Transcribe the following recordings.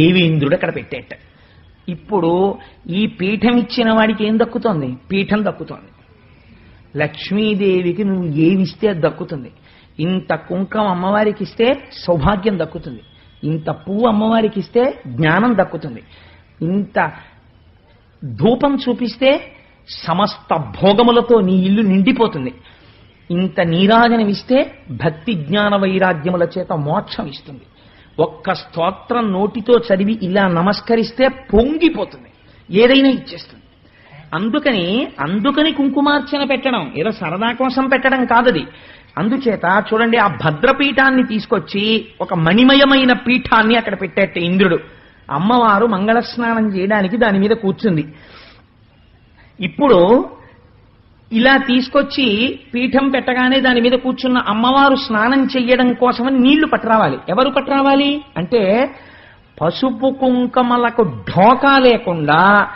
దేవేంద్రుడు అక్కడ పెట్టేట. ఇప్పుడు ఈ పీఠం ఇచ్చిన వాడికి ఏం దక్కుతోంది? పీఠం దక్కుతోంది. లక్ష్మీదేవికి నువ్వు ఏమిస్తే అది దక్కుతుంది. ఇంత కుంకం అమ్మవారికి ఇస్తే సౌభాగ్యం దక్కుతుంది. ఇంత పువ్వు అమ్మవారికి ఇస్తే జ్ఞానం దక్కుతుంది. ఇంత ధూపం చూపిస్తే సమస్త భోగములతో నీ ఇల్లు నిండిపోతుంది. ఇంత నీరాజనమిస్తే భక్తి జ్ఞాన వైరాగ్యముల చేత మోక్షం ఇస్తుంది. ఒక్క స్తోత్రం నోటితో చదివి ఇలా నమస్కరిస్తే పొంగిపోతుంది. ఏదైనా ఇచ్చేస్తుంది. అందుకని అందుకని కుంకుమార్చన పెట్టడం ఏదో సరదా కోసం పెట్టడం కాదది. అందుచేత చూడండి ఆ భద్రపీఠాన్ని తీసుకొచ్చి ఒక మణిమయమైన పీఠాన్ని అక్కడ పెట్టేట ఇంద్రుడు. అమ్మవారు మంగళ స్నానం చేయడానికి దాని మీద కూర్చుంది. ఇప్పుడు ఇలా తీసుకొచ్చి పీఠం పెట్టగానే దాని మీద కూర్చున్న అమ్మవారు స్నానం చెయ్యడం కోసమని నీళ్ళు పట్టరావాలి. ఎవరు పట్టరావాలి? అంటే పసుపు కుంకమలకు ఢోకా లేకుండా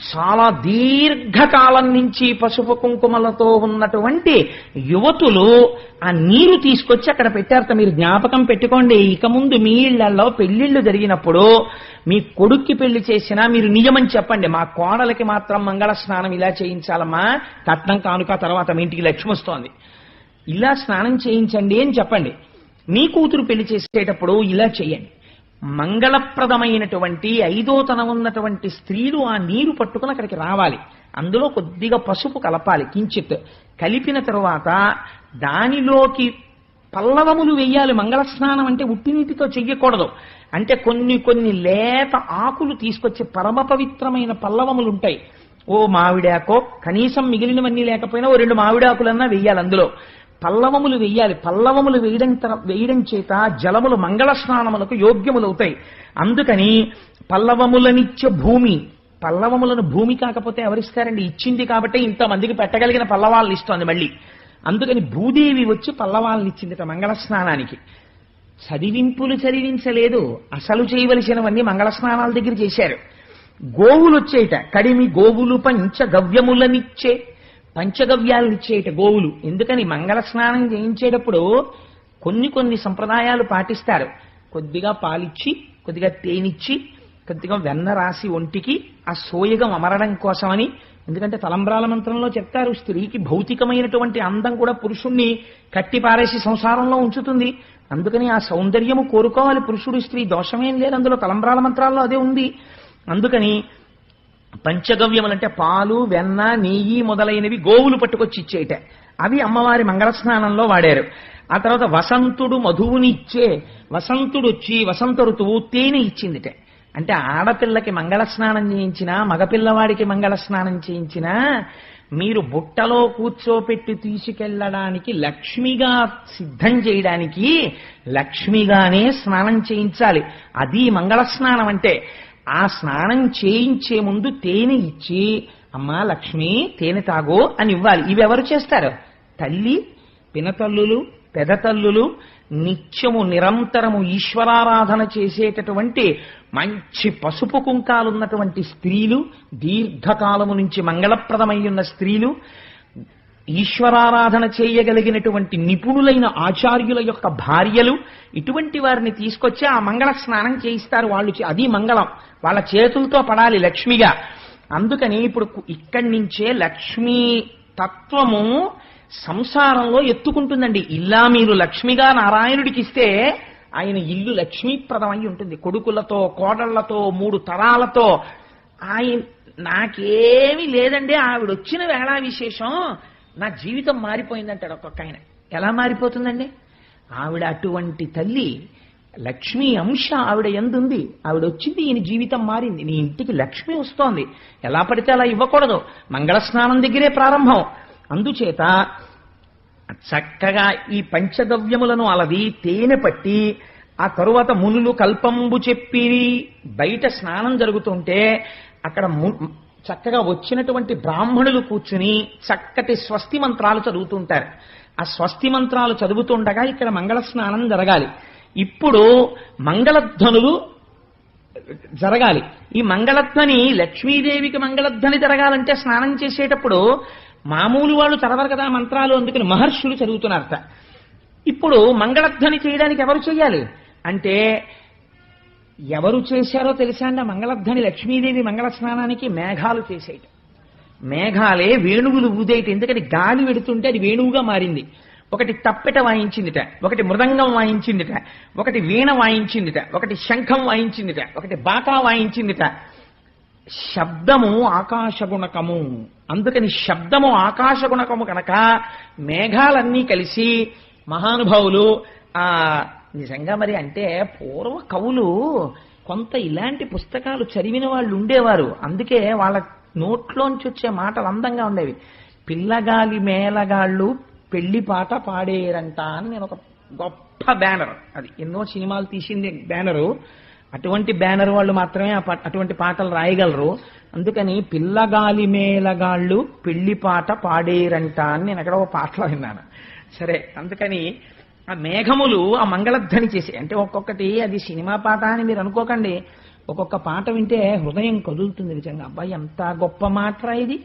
చాలా దీర్ఘకాలం నుంచి పసుపు కుంకుమలతో ఉన్నటువంటి యువతులు ఆ నీరు తీసుకొచ్చి అక్కడ పెట్టారట మీరు జ్ఞాపకం పెట్టుకోండి. ఇక ముందు మీ ఇళ్ళలో పెళ్ళిళ్ళు జరిగినప్పుడు మీ కొడుక్కి పెళ్ళి చేసినా మీరు నియమం చెప్పండి. మా కోడలకి మాత్రం మంగళ స్నానం ఇలా చేయించాలమ్మా. కట్నం కానుక తర్వాత మీ ఇంటికి లక్ష్మి వస్తోంది. ఇలా స్నానం చేయించండి అని చెప్పండి. మీ కూతురు పెళ్ళి చేసేటప్పుడు ఇలా చేయండి. మంగళప్రదమైనటువంటి ఐదో తన ఉన్నటువంటి స్త్రీలు ఆ నీరు పట్టుకుని అక్కడికి రావాలి. అందులో కొద్దిగా పసుపు కలపాలి కించిత్. కలిపిన తరువాత దానిలోకి పల్లవములు వెయ్యాలి మంగళ స్నానం అంటే ఉట్టి నీటితో చెయ్యకూడదు. అంటే కొన్ని కొన్ని లేత ఆకులు తీసుకొచ్చి పరమ పవిత్రమైన పల్లవములు ఉంటాయి ఓ మావిడాకో కనీసం మిగిలినవన్నీ లేకపోయినా ఓ రెండు మావిడాకులన్నా వెయ్యాలి అందులో. పల్లవములు వెయ్యాలి. పల్లవములు వేయడం తర- వేయడం చేత జలములు మంగళ స్నానములకు యోగ్యములవుతాయి. అందుకని పల్లవములనిచ్చే భూమి పల్లవములను భూమి కాకపోతే ఎవరిస్తారండి? ఇచ్చింది కాబట్టి ఇంతమందికి పెట్టగలిగిన పల్లవాళ్ళని ఇస్తోంది మళ్ళీ. అందుకని భూదేవి వచ్చి పల్లవాళ్ళని ఇచ్చిందిట మంగళ స్నానానికి చదివింపులు చదివించలేదు. అసలు చేయవలసినవన్నీ మంగళ స్నానాల దగ్గర చేశారు. గోవులు వచ్చేట కడిమి గోవులు పంచగవ్యాలు ఇచ్చేట గోవులు. ఎందుకని మంగళ స్నానం చేయించేటప్పుడు కొన్ని కొన్ని సంప్రదాయాలు పాటిస్తారు. కొద్దిగా పాలిచ్చి కొద్దిగా తేనిచ్చి కొద్దిగా వెన్న రాసి ఒంటికి ఆ సోయగం అమరడం కోసమని ఎందుకంటే తలంబ్రాల మంత్రంలో చెప్తారు స్త్రీకి భౌతికమైనటువంటి అందం కూడా పురుషుణ్ణి కట్టి పారేసి సంసారంలో ఉంచుతుంది. అందుకని ఆ సౌందర్యము కోరుకోవాలి పురుషుడు స్త్రీ. దోషమేం లేదు అందులో తలంబ్రాల మంత్రాల్లో అదే ఉంది. అందుకని పంచగవ్యములంటే పాలు వెన్న నెయ్యి మొదలైనవి గోవులు పట్టుకొచ్చి ఇచ్చేట. అవి అమ్మవారి మంగళ స్నానంలో వాడారు. ఆ తర్వాత వసంతుడు మధువునిచ్చే వసంతుడు వచ్చి వసంత ఋతువు తేనె ఇచ్చిందిట. అంటే ఆడపిల్లకి మంగళ స్నానం చేయించినా మగపిల్లవాడికి మంగళ స్నానం చేయించినా మీరు బుట్టలో కూర్చోపెట్టి తీసుకెళ్ళడానికి లక్ష్మిగా సిద్ధం చేయడానికి లక్ష్మిగానే స్నానం చేయించాలి. అది మంగళ స్నానం అంటే ఆ స్నానం చేయించే ముందు తేనె ఇచ్చి అమ్మా లక్ష్మి తేనె తాగో అని ఇవ్వాలి. ఇవి ఎవరు చేస్తారు? తల్లి పినతల్లులు పెదతల్లులు నిత్యము నిరంతరము ఈశ్వరారాధన చేసేటటువంటి మంచి పసుపు కుంకాలున్నటువంటి స్త్రీలు దీర్ఘకాలము నుంచి మంగళప్రదమై ఉన్న స్త్రీలు ఈశ్వరారాధన చేయగలిగినటువంటి నిపుణులైన ఆచార్యుల యొక్క భార్యలు ఇటువంటి వారిని తీసుకొచ్చి ఆ మంగళ స్నానం చేయిస్తారు. వాళ్ళు అది మంగళం. వాళ్ళ చేతులతో పడాలి లక్ష్మిగా. అందుకని ఇప్పుడు ఇక్కడి నుంచే లక్ష్మీ తత్వము సంసారంలో ఎత్తుకుంటుందండి. ఇలా మీరు లక్ష్మిగా నారాయణుడికి ఇస్తే ఆయన ఇల్లు లక్ష్మీప్రదమై ఉంటుంది. కొడుకులతో కోడళ్ళతో మూడు తరాలతో. ఆయన నాకేమీ లేదండి. ఆవిడ వచ్చిన వేళ విశేషం. నా జీవితం మారిపోయిందంటాడు ఒక్కొక్క ఆయన ఎలా మారిపోతుందండి? ఆవిడ అటువంటి తల్లి లక్ష్మి అంశ ఆవిడ ఎందుంది? ఆవిడ వచ్చింది ఈయన జీవితం మారింది. నీ ఇంటికి లక్ష్మి వస్తోంది. ఎలా పడితే అలా ఇవ్వకూడదు. మంగళ స్నానం దగ్గరే ప్రారంభం. అందుచేత చక్కగా ఈ పంచగవ్యములను అలది తేనె పట్టి ఆ తరువాత మునులు కల్పంబు చెప్పి బయట స్నానం జరుగుతుంటే అక్కడ ము- చక్కగా వచ్చినటువంటి బ్రాహ్మణులు కూర్చుని చక్కటి స్వస్తి మంత్రాలు చదువుతుంటారు. ఆ స్వస్తి మంత్రాలు చదువుతుండగా ఇక్కడ మంగళ స్నానం జరగాలి. ఇప్పుడు మంగళధ్వనులు జరగాలి. ఈ మంగళధ్వని లక్ష్మీదేవికి మంగళధ్వని జరగాలంటే స్నానం చేసేటప్పుడు మామూలు వాళ్ళు చదవరు కదా మంత్రాలు అందుకని మహర్షులు చదువుతున్నారట. ఇప్పుడు మంగళధ్వని చేయడానికి ఎవరు చేయాలి? అంటే ఎవరు చేశారో తెలుసా అండి? మంగళధ్వని లక్ష్మీదేవి మంగళ స్నానానికి మేఘాలు చేసేయట. మేఘాలే వేణువులు ఊదేయట. ఎందుకంటే గాలి వెడుతుంటే అది వేణువుగా మారింది. ఒకటి తప్పెట వాయించిందిట ఒకటి మృదంగం వాయించిందిట ఒకటి వీణ వాయించిందిట ఒకటి శంఖం వాయించిందిట ఒకటి బాకా వాయించిందిట. శబ్దము ఆకాశగుణకము. అందుకని శబ్దము ఆకాశగుణకము కనుక మేఘాలన్నీ కలిసి మహానుభావులు ఆ నిజంగా మరి అంటే పూర్వ కవులు కొంత ఇలాంటి పుస్తకాలు చదివిన వాళ్ళు ఉండేవారు. అందుకే వాళ్ళ నోట్లోంచి వచ్చే మాటలు అందంగా ఉండేవి. పిల్లగాలి మేళగాళ్ళు పెళ్ళి పాట పాడేరంట అని నేను ఒక గొప్ప బ్యానర్. అది ఎన్నో సినిమాలు తీసింది బ్యానరు. అటువంటి బ్యానర్ వాళ్ళు మాత్రమే ఆ అటువంటి పాటలు రాయగలరు. అందుకని పిల్లగాలి మేళగాళ్ళు పెళ్ళి పాట పాడేరంట అని నేను అక్కడ ఒక పాటలో విన్నాను. సరే అందుకని ఆ మేఘములు ఆ మంగళధ్వని చేసి అంటే ఒక్కొక్కటి అది సినిమా పాట అని మీరు అనుకోకండి. ఒక్కొక్క పాట వింటే హృదయం కదులుతుంది నిజంగా. అబ్బాయి ఎంత గొప్ప మాట ఇది.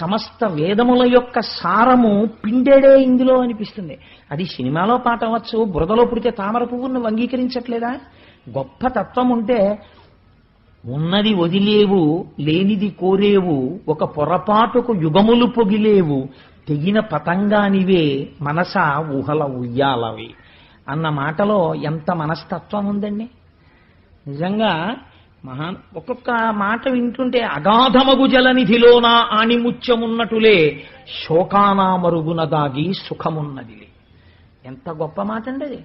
సమస్త వేదముల యొక్క సారము పిండేడే ఇందులో అనిపిస్తుంది. అది సినిమాలో పాట అవ్వచ్చు బురదలో పుడితే తామర పువ్వును అంగీకరించట్లేదా? గొప్ప తత్వం ఉంటే ఉన్నది వదిలేవు లేనిది కోరేవు ఒక పొరపాటుకు యుగములు పొగిలేవు తెగిన పతంగానివే మనస ఊహల ఉయ్యాలవి అన్న మాటలో ఎంత మనస్తత్వం ఉందండి? నిజంగా మహా ఒక్కొక్క మాట వింటుంటే అగాధమగు జలనిధిలోన ఆణిముత్యమున్నటులే శోకానా మరుగున దాగి సుఖమున్నదిలే. ఎంత గొప్ప మాట అండి అది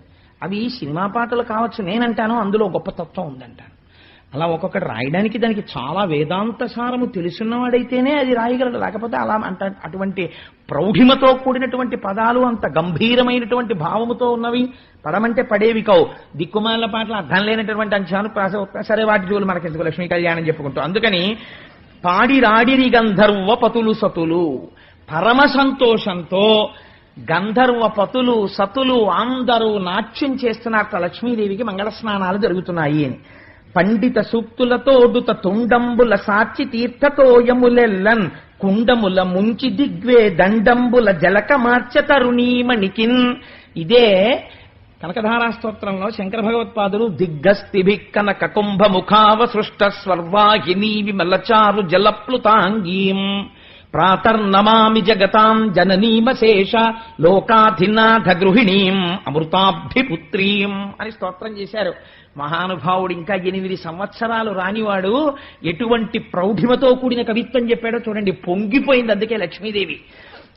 అవి సినిమా పాటలు కావచ్చు నేనంటాను అందులో గొప్ప తత్వం ఉందంటాను. అలా ఒక్కొక్కటి రాయడానికి దానికి చాలా వేదాంత సారము తెలుసున్నవాడైతేనే అది రాయగలడు. లేకపోతే అలా అంట అటువంటి ప్రౌఢిమతో కూడినటువంటి పదాలు అంత గంభీరమైనటువంటి భావముతో ఉన్నవి పడమంటే పడేవి కావు. దిక్కుమాల పాటలు అర్థం లేనటువంటి అంశాలు ప్రాస సరే వాటి జోలు మనకెందుకు లక్ష్మీ కళ్యాణం చెప్పుకుంటూ. అందుకని పాడి రాడిరి గంధర్వ పతులు సతులు పరమ సంతోషంతో గంధర్వ పతులు సతులు అందరూ నాట్యం చేస్తున్నట్టు లక్ష్మీదేవికి మంగళ స్నానాలు జరుగుతున్నాయి అని. పండిత సూక్తులతోడుత తుండంబుల సాచి తీర్థతోయములెల్లన్ కుండముల ముంచి దిగ్వే దండంబుల జలక మార్చ తరుణీమణికిన్ ఇదే కనకధారా స్తోత్రంలో శంకర భగవత్పాదులు దిగ్గస్తిభి కనక కుంభ ముఖావ సృష్ట స్వర్వాహిని విమలచారు జలప్లుతాంగీం. ప్రాతర్నమామి జగతాం జననీమశేష లోకాధినాథ గృహిణీం అమృతాబ్ధిపుత్రీం అని స్తోత్రం చేశారు. మహానుభావుడు ఇంకా ఎనిమిది సంవత్సరాలు రానివాడు ఎటువంటి ప్రౌఢిమతో కూడిన కవిత్వం చెప్పాడో చూడండి పొంగిపోయింది అందుకే లక్ష్మీదేవి.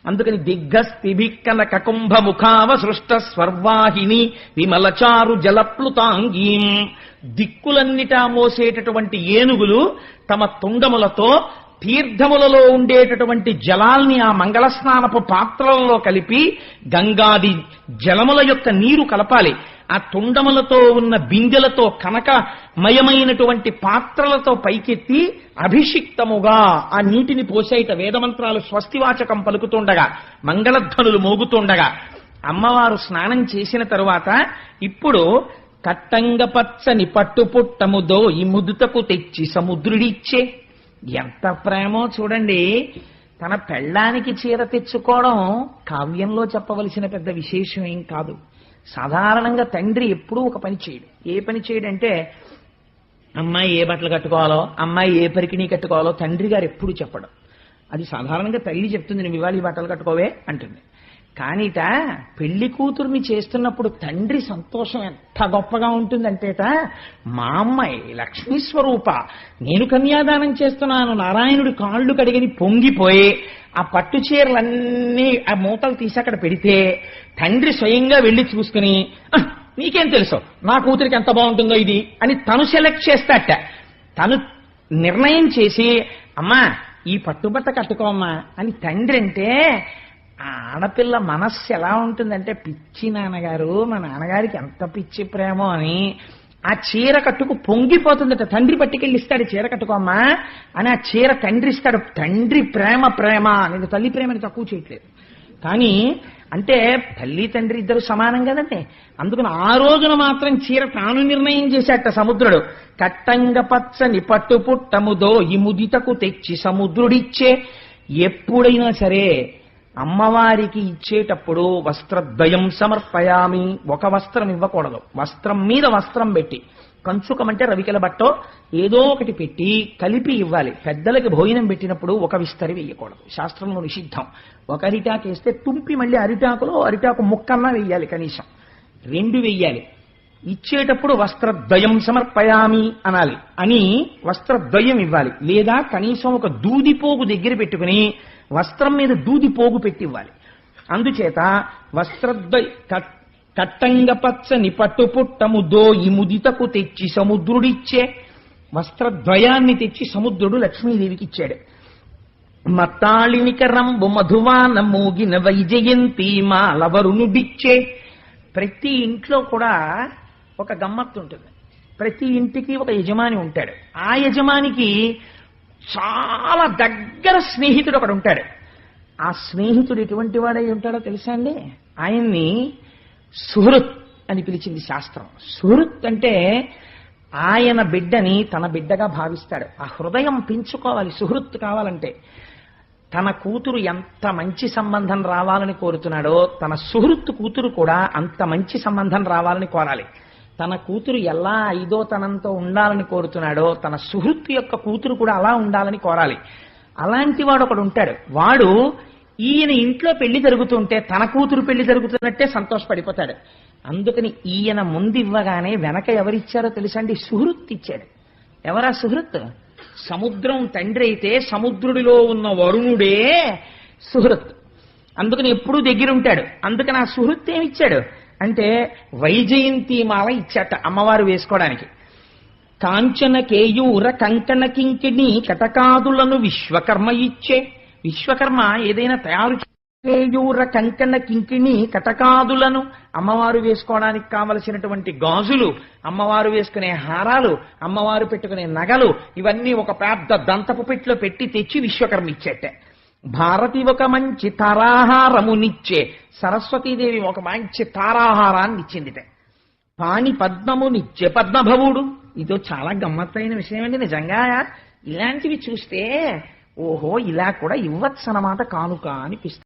అందుకని దిగ్గస్తిభిక్కన కకుంభ ముఖావ సృష్ట స్వర్వాహిని విమలచారు జలప్లుతాంగీం. దిక్కులన్నిటా మోసేటటువంటి ఏనుగులు తమ తుండములతో తీర్థములలో ఉండేటటువంటి జలాల్ని ఆ మంగళ స్నానపు పాత్రలలో కలిపి గంగాది జలముల యొక్క నీరు కలపాలి. ఆ తుండములతో ఉన్న బిందెలతో కనకమయమైనటువంటి పాత్రలతో పైకెత్తి అభిషిక్తముగా ఆ నీటిని పోసేట వేదమంత్రాలు స్వస్తివాచకం పలుకుతుండగా మంగళధ్వనులు మోగుతుండగా అమ్మవారు స్నానం చేసిన తరువాత ఇప్పుడు కట్టంగ పచ్చని పట్టుపుట్టముదో ఈ ముదుతకు తెచ్చి సముద్రుడిచ్చే. ఎంత ప్రేమో చూడండి. తన పెళ్ళానికి చీర తెచ్చుకోవడం కావ్యంలో చెప్పవలసిన పెద్ద విశేషం ఏం కాదు. సాధారణంగా తండ్రి ఎప్పుడూ ఒక పని చేయడు. ఏ పని చేయడంటే అమ్మాయి ఏ బట్టలు కట్టుకోవాలో అమ్మాయి ఏ పరికిణీ కట్టుకోవాలో తండ్రి గారు ఎప్పుడు చెప్పడం. అది సాధారణంగా తల్లి చెప్తుంది నువ్వు ఇవాళ ఈ బట్టలు కట్టుకోవే అంటుంది. కానీట పెళ్ళి కూతుర్ని చేస్తున్నప్పుడు తండ్రి సంతోషం ఎంత గొప్పగా ఉంటుందంటేట మా అమ్మాయి లక్ష్మీ స్వరూప నేను కన్యాదానం చేస్తున్నాను నారాయణుడి కాళ్ళు కడిగిని పొంగిపోయి ఆ పట్టు చీరలన్నీ ఆ మూటలు తీసి అక్కడ పెడితే తండ్రి స్వయంగా వెళ్ళి చూసుకుని నీకేం తెలుసు? నా కూతురికి ఎంత బాగుంటుందో ఇది? అని తను సెలెక్ట్ చేస్తాట. తను నిర్ణయం చేసి అమ్మా ఈ పట్టుబట్ట కట్టుకోమ్మా అని తండ్రి అంటే ఆ ఆడపిల్ల మనస్సు ఎలా ఉంటుందంటే పిచ్చి నాన్నగారు మా నాన్నగారికి ఎంత పిచ్చి ప్రేమో అని ఆ చీర కట్టుకు పొంగిపోతుందట. తండ్రి పట్టుకెళ్ళి ఇస్తాడు చీర కట్టుకోమ్మా అని ఆ చీర తండ్రి ఇస్తాడు తండ్రి ప్రేమ ప్రేమ నేను తల్లి ప్రేమని తక్కువ చేయట్లేదు. కానీ అంటే తల్లి తండ్రి ఇద్దరు సమానం కదండి. అందుకని ఆ రోజున మాత్రం చీర తాను నిర్ణయం చేశాట సముద్రుడు. కట్టంగ పచ్చని పట్టు పుట్టముదో ఈ ముదితకు తెచ్చి సముద్రుడిచ్చే ఎప్పుడైనా సరే అమ్మవారికి ఇచ్చేటప్పుడు వస్త్రద్వయం సమర్పయామి. ఒక వస్త్రం ఇవ్వకూడదు. వస్త్రం మీద వస్త్రం పెట్టి. కంచుకమంటే రవికెల బట్టో ఏదో ఒకటి పెట్టి కలిపి ఇవ్వాలి. పెద్దలకి భోజనం పెట్టినప్పుడు ఒక విస్తరి వేయకూడదు. శాస్త్రంలో నిషిద్ధం. ఒక అరిటాకు వేస్తే తుంపి మళ్ళీ అరిటాకులో అరిటాకు ముక్కన్నా వెయ్యాలి కనీసం. రెండు వెయ్యాలి ఇచ్చేటప్పుడు వస్త్రద్వయం సమర్పయామి అనాలి. అని వస్త్రద్వయం ఇవ్వాలి. లేదా కనీసం ఒక దూదిపోగు దగ్గర పెట్టుకుని వస్త్రం మీద దూదిపోగు పెట్టి ఇవ్వాలి. అందుచేత వస్త్రద్వయ కట్- కట్టంగ పట్టు పుట్టము దోయి ముదితకు తెచ్చి సముద్రుడిచ్చే. వస్త్రద్వయాన్ని తెచ్చి సముద్రుడు లక్ష్మీదేవికి ఇచ్చాడు. మత్తాళినికరంబు మధువాన మోగిన వైజయంతి మాలవరునుడిచ్చే. ప్రతి ఇంట్లో కూడా ఒక గమ్మత్తు ఉంటుంది. ప్రతి ఇంటికి ఒక యజమాని ఉంటాడు. ఆ యజమానికి చాలా దగ్గర స్నేహితుడు ఒకడు ఉంటాడు. ఆ స్నేహితుడు ఎటువంటి వాడై ఉంటాడో తెలుసా అండి? ఆయన్ని సుహృత్ అని పిలిచింది శాస్త్రం. సుహృత్ అంటే ఆయన బిడ్డని తన బిడ్డగా భావిస్తాడు. ఆ హృదయం పెంచుకోవాలి. సుహృత్ కావాలంటే తన కూతురు ఎంత మంచి సంబంధం రావాలని కోరుతున్నాడో తన సుహృత్ కూతురు కూడా అంత మంచి సంబంధం రావాలని కోరాలి. తన కూతురు ఎలా ఐదో తనంతో ఉండాలని కోరుతున్నాడో తన సుహృత్తు యొక్క కూతురు కూడా అలా ఉండాలని కోరాలి. అలాంటి వాడు ఒకడు ఉంటాడు. వాడు ఈయన ఇంట్లో పెళ్ళి జరుగుతుంటే తన కూతురు పెళ్ళి జరుగుతున్నట్టే సంతోషపడిపోతాడు. అందుకని ఈయన ముందు ఇవ్వగానే వెనక ఎవరిచ్చారో తెలుసండి? సుహృత్ ఇచ్చాడు. ఎవరా సుహృత్ సముద్రం తండ్రి అయితే సముద్రుడిలో ఉన్న వరుణుడే సుహృత్ అందుకని ఎప్పుడూ దగ్గరుంటాడు. అందుకని ఆ సుహృత్ ఏమిచ్చాడు? అంటే వైజయంతి మాల ఇచ్చాట అమ్మవారు వేసుకోవడానికి. కాంచన కేయూర కంకణ కింకిణి కటకాదులను విశ్వకర్మ ఇచ్చే. విశ్వకర్మ ఏదైనా తయారు కేయూర కంకణ కింకిణి కటకాదులను అమ్మవారు వేసుకోవడానికి కావలసినటువంటి గాజులు అమ్మవారు వేసుకునే హారాలు అమ్మవారు పెట్టుకునే నగలు ఇవన్నీ ఒక పెద్ద దంతపు పెట్టిలో పెట్టి తెచ్చి విశ్వకర్మ ఇచ్చేట్టే భారతి ఒక మంచి తారాహారమునిచ్చే సరస్వతీదేవి ఒక మంచి తారాహారాన్ని ఇచ్చిందిట పాణి పద్మము పద్మభవుడు. ఇదో చాలా గమ్మత్తైన విషయం అండి నిజంగా. ఇలాంటివి చూస్తే ఓహో ఇలా కూడా ఇవ్వచ్చు అన్నమాట కానుక అనిపిస్తుంది.